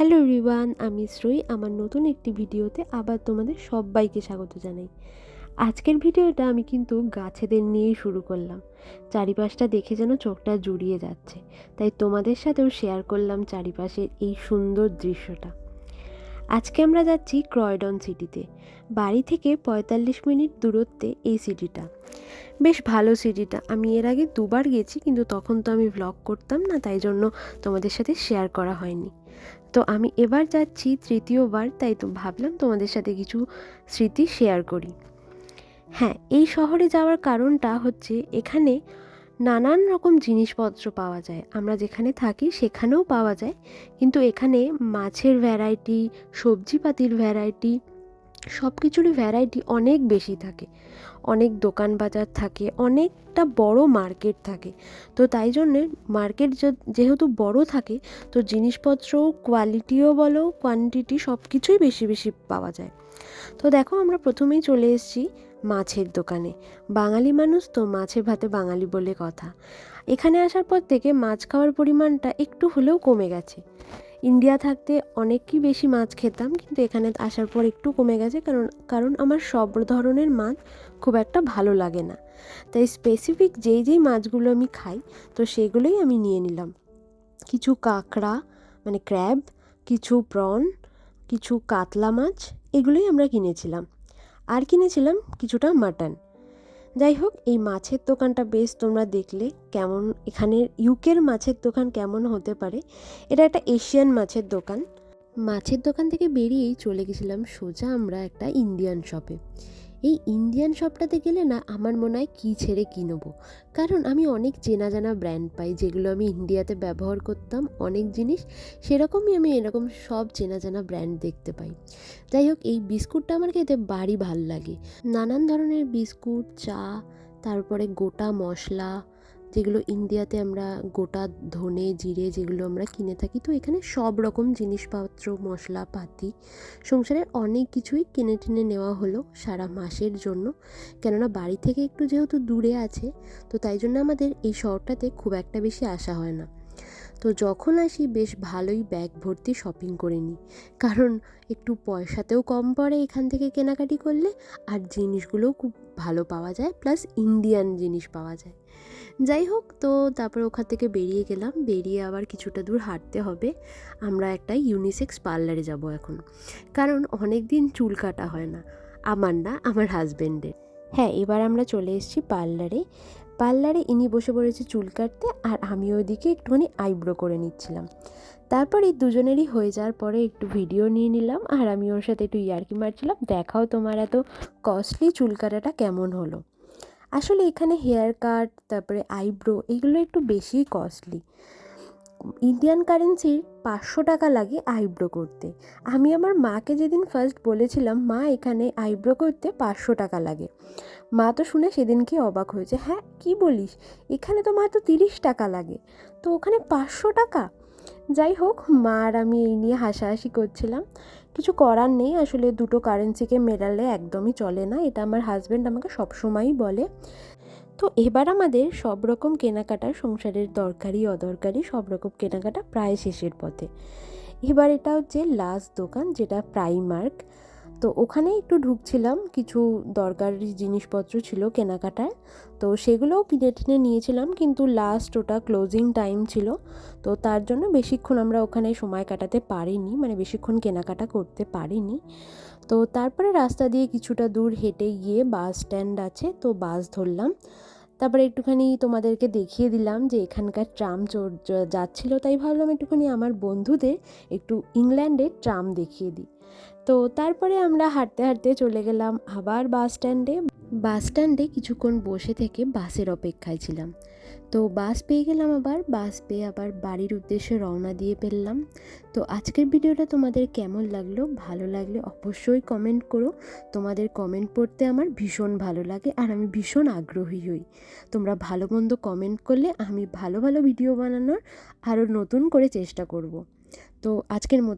Hello রিবান আমি শ্রী। আমার নতুন একটি ভিডিওতে আবার তোমাদের সবাইকে স্বাগত জানাই। আজকের ভিডিওটা আমি কিন্তু গাছেদের নিয়েই শুরু করলাম। চারিপাশটা দেখে যেন চোখটা জুড়িয়ে যাচ্ছে। তাই তোমাদের সাথেও শেয়ার করলাম চারিপাশের এই সুন্দর দৃশ্যটা। আজকে আমরা যাচ্ছি ক্রয়ডন সিটিতে। বাড়ি থেকে পঁয়তাল্লিশ মিনিট দূরত্বে এই সিটিটা। বেশ ভালো সিটিটা। আমি এর আগে দুবার গেছি, কিন্তু তখন তো আমি ব্লগ করতাম না, তাই জন্য তোমাদের সাথে শেয়ার করা হয়নি। তো আমি এবার যাচ্ছি তৃতীয়বার, তাই তো ভাবলাম তোমাদের সাথে কিছু স্মৃতি শেয়ার করি। হ্যাঁ এই শহরে যাওয়ার কারণটা হচ্ছে এখানে নানান রকম জিনিসপত্র পাওয়া যায়। আমরা যেখানে থাকি সেখানেও পাওয়া যায়। কিন্তু এখানে মাছের ভ্যারাইটি সবজিপাতির ভ্যারাইটি সব কিছুরই ভ্যারাইটি অনেক বেশি থাকে। অনেক দোকান বাজার থাকে, অনেকটা বড় মার্কেট থাকে। তো তাই জন্যে মার্কেট যেহেতু বড় থাকে, তো জিনিসপত্র কোয়ালিটিও বলো কোয়ান্টিটি সব কিছুই বেশি বেশি পাওয়া যায়। তো দেখো আমরা প্রথমেই চলে এসেছি মাছের দোকানে। বাঙালি মানুষ তো মাছে ভাতে বাঙালি বলে কথা। এখানে আসার পর থেকে মাছ খাওয়ার পরিমাণটা একটু হলেও কমে গেছে। ইন্ডিয়া থাকতে অনেকই বেশি মাছ খেতাম, কিন্তু এখানে আসার পর একটু কমে গেছে কারণ কারণ আমার সব ধরনের মাছ খুব একটা ভালো লাগে না। তাই স্পেসিফিক যেই যেই মাছগুলো আমি খাই, তো সেগুলোই আমি নিয়ে নিলাম। কিছু কাঁকড়া মানে ক্র্যাব কিছু প্রন কিছু কাতলা মাছ, এগুলোই আমরা কিনেছিলাম। আর কিনেছিলাম কিছুটা মাটন। যাই হোক, এই মাছের দোকানটা বেশ তোমরা দেখলে কেমন এখানের ইউকের মাছের দোকান কেমন হতে পারে। এটা একটা এশিয়ান মাছের দোকান। মাছের দোকান থেকে বেরিয়েই চলে গেছিলাম সোজা আমরা একটা ইন্ডিয়ান শপে। এই ইন্ডিয়ান শপটাতে গেলে না আমার মনে হয় কী ছেড়ে কী কারণ আমি অনেক চেনা জানা ব্র্যান্ড পাই যেগুলো আমি ইন্ডিয়াতে ব্যবহার করতাম, অনেক জিনিস সেরকমই আমি এরকম সব চেনা জানা ব্র্যান্ড দেখতে পাই। যাই হোক, এই বিস্কুটটা আমার খেতে বাড়ি ভালো লাগে। নানান ধরনের বিস্কুট, চা, তারপরে গোটা মশলা যেগুলো ইন্ডিয়াতে আমরা গোটা ধনে, জিরে যেগুলো আমরা কিনে থাকি, তো এখানে সব রকম জিনিসপত্র মশলাপাতি সংসারের অনেক কিছুই কিনে টিনে নেওয়া হলো সারা মাসের জন্য। কেননা বাড়ি থেকে একটু যেহেতু দূরে আছে, তো তাই জন্য আমাদের এই শহরটাতে খুব একটা বেশি আসা হয় না। তো যখন আসি বেশ ভালোই ব্যাগ ভর্তি শপিং করে নিই। কারণ একটু পয়সাতেও কম পড়ে এখান থেকে কেনাকাটি করলে, আর জিনিসগুলোও খুব ভালো পাওয়া যায় প্লাস ইন্ডিয়ান জিনিস পাওয়া যায়। যাই হোক, তো তারপর ওখান থেকে বেরিয়ে গেলাম। বেরিয়ে আবার কিছুটা দূর হাঁটতে হবে। আমরা একটা ইউনিসেক্স পার্লারে যাব এখন। কারণ অনেক দিন চুল কাটা হয় না। আমার না, আমার হাজব্যান্ডের হ্যাঁ এবার আমরা চলে এসেছি পার্লারে পার্লারে ইনি বসে পড়েছে চুল কাটতে আর আমি ওইদিকে একটুখানি আইব্রো করে নিচ্ছিলাম। তারপর এই দুজনেরই হয়ে যাওয়ার পরে একটু ভিডিও নিয়ে নিলাম আর আমি ওর সাথে একটু ইয়ার্কি মারছিলাম, দেখাও তোমার এত কস্টলি চুল কাটাটা কেমন হলো। আসলে এখানে হেয়ার কাট তারপরে আইব্রো এগুলো একটু বেশিই কস্টলি ইন্ডিয়ান কারেন্সির পাঁচশো টাকা লাগে আইব্রো করতে। আমি আমার মাকে যেদিন ফার্স্ট বলেছিলাম, মা, এখানে আইব্রো করতে পাঁচশো টাকা লাগে। মা তো শুনে সেদিনকে অবাক হয়েছে হ্যাঁ কি বলিস? এখানে তো মাত্র তিরিশ টাকা লাগে। তো ওখানে পাঁচশো টাকা? যাই হোক, মা আর আমি এই নিয়ে হাসাহাসি করছিলাম। কিছু করার নেই। আসলে দুটো কারেন্সিকে মেলালে একদমই চলে না। এটা আমার হাজব্যান্ড আমাকে সবসময়ই বলে। তো এবার আমাদের সব রকম কেনাকাটা সংসারের দরকারি, অদরকারি সব রকম কেনাকাটা প্রায় শেষের পথে। এবার এটা হচ্ছে লাস্ট দোকান, যেটা প্রাইমার্ক তো ওখানে একটু ঢুকছিলাম, কিছু দরকারি জিনিসপত্র ছিল কেনাকাটায় তো সেগুলোও কিনে টিনে নিয়েছিলাম, কিন্তু লাস্ট ওটা ক্লোজিং টাইম ছিল। তো তার জন্য বেশিক্ষণ আমরা ওখানে সময় কাটাতে পারিনি মানে বেশিক্ষণ কেনাকাটা করতে পারিনি। তো তারপরে রাস্তা দিয়ে কিছুটা দূর হেঁটে গিয়ে বাস স্ট্যান্ড আছে, তো বাস ধরলাম। তারপরে একটুখানি তোমাদেরকে দেখিয়ে দিলাম যে এখানকার ট্রাম চোর যাচ্ছিল, তাই ভাবলাম একটুখানি আমার বন্ধুদের একটু ইংল্যান্ডের ট্রাম দেখিয়ে দিই। তো তারপরে আমরা হাঁটতে হাঁটতে চলে গেলাম আবার বাস স্ট্যান্ডে। বাস স্ট্যান্ডে কিছুক্ষণ বসে থেকে বাসের অপেক্ষায় ছিলাম। তো বাস পেয়ে গেলাম আবার, বাস পেয়ে আবার বাড়ির উদ্দেশ্যে রওনা দিয়ে ফেললাম। তো আজকের ভিডিওটা তোমাদের কেমন লাগল, ভালো লাগলে অবশ্যই কমেন্ট করো। তোমাদের কমেন্ট পড়তে আমার ভীষণ ভালো লাগে আর আমি ভীষণ আগ্রহী হই। তোমরা ভালো মন্দ কমেন্ট করলে আমি ভালো ভালো ভিডিও বানানোর আরও নতুন করে চেষ্টা করব। তো আজকের মতো।